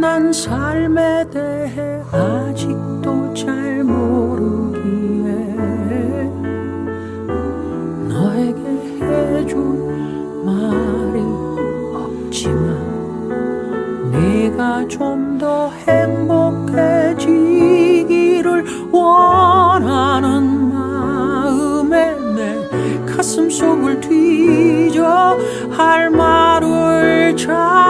난 삶에 대해 아직도 잘 모르기에 너에게 해준 말이 없지만 네가 좀 더 행복해지기를 원하는 마음에 내 가슴 속을 뒤져 할 말을 찾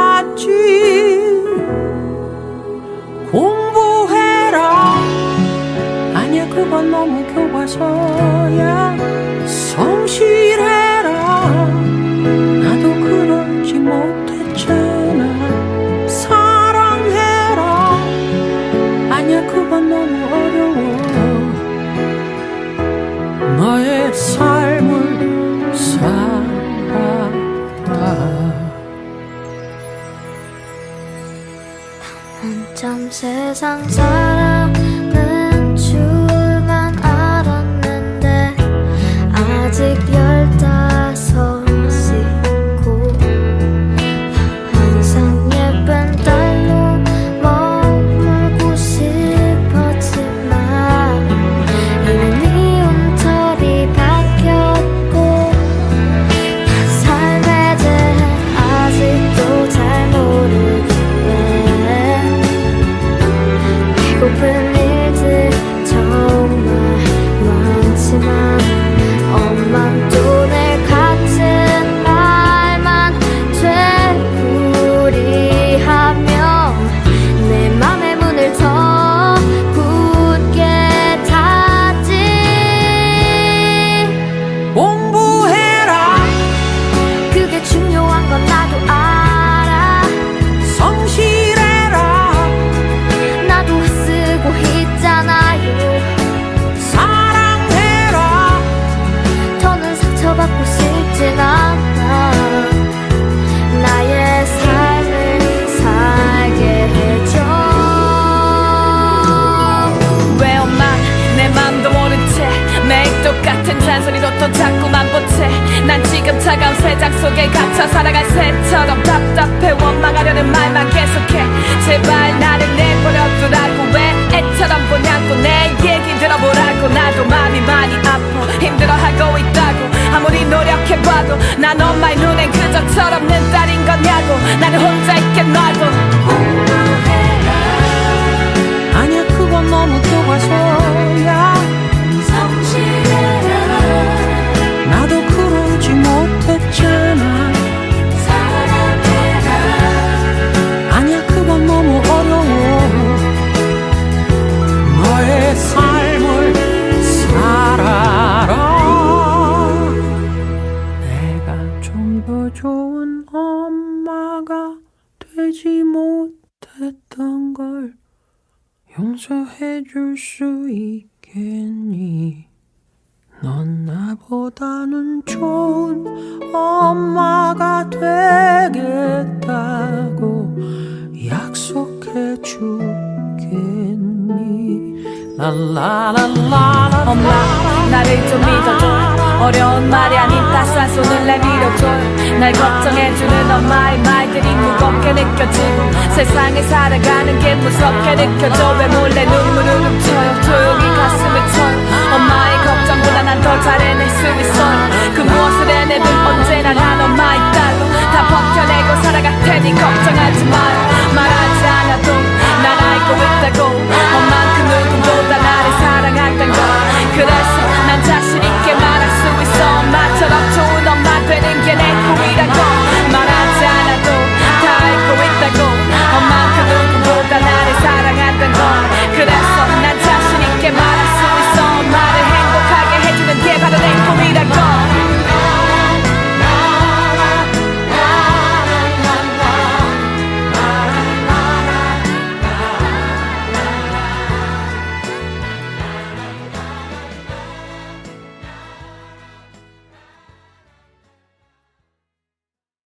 너무 교과서야 성실해라. 나도 그러지 못했잖아. 사랑해라. 아니야 그건 너무 어려워. 너의 삶을 살아라. 한참 세상 살아 같은 잔소리로 또 자꾸만 보채. 난 지금 차가운 세상 속에 갇혀 살아갈 새처럼 답답해 원망하려는 말만 계속해. 제발 나를 내버려 두라고 왜 애처럼 보냐고 내 얘기 들어보라고. 나도 마음이 많이 아파. 힘들어하고 있다고. 아무리 노력해봐도 난 엄마의 눈엔 그저 철없는 더 좋은 엄마가 되지 못했던 걸 용서해 줄 수 있겠니? 넌 나보다는 좋은 엄마가 되겠다고 약속해 주겠니? 랄라랄라라 엄마 나를 좀 믿어줘 어려운 말이 아닌 따스한 손을 내밀어줘. 날 걱정해주는 엄마의 말들이 무겁게 느껴지고 세상을 살아가는 게 무섭게 느껴져. 왜 몰래 눈물을 훔쳐요? 조용히 가슴을 쳐요 엄마의 걱정보다 난 더 잘해낼 수 있어요 그 무엇을 해내든 언제나 난 엄마의 딸로 다 버텨내고 살아갈 테니 걱정하지 마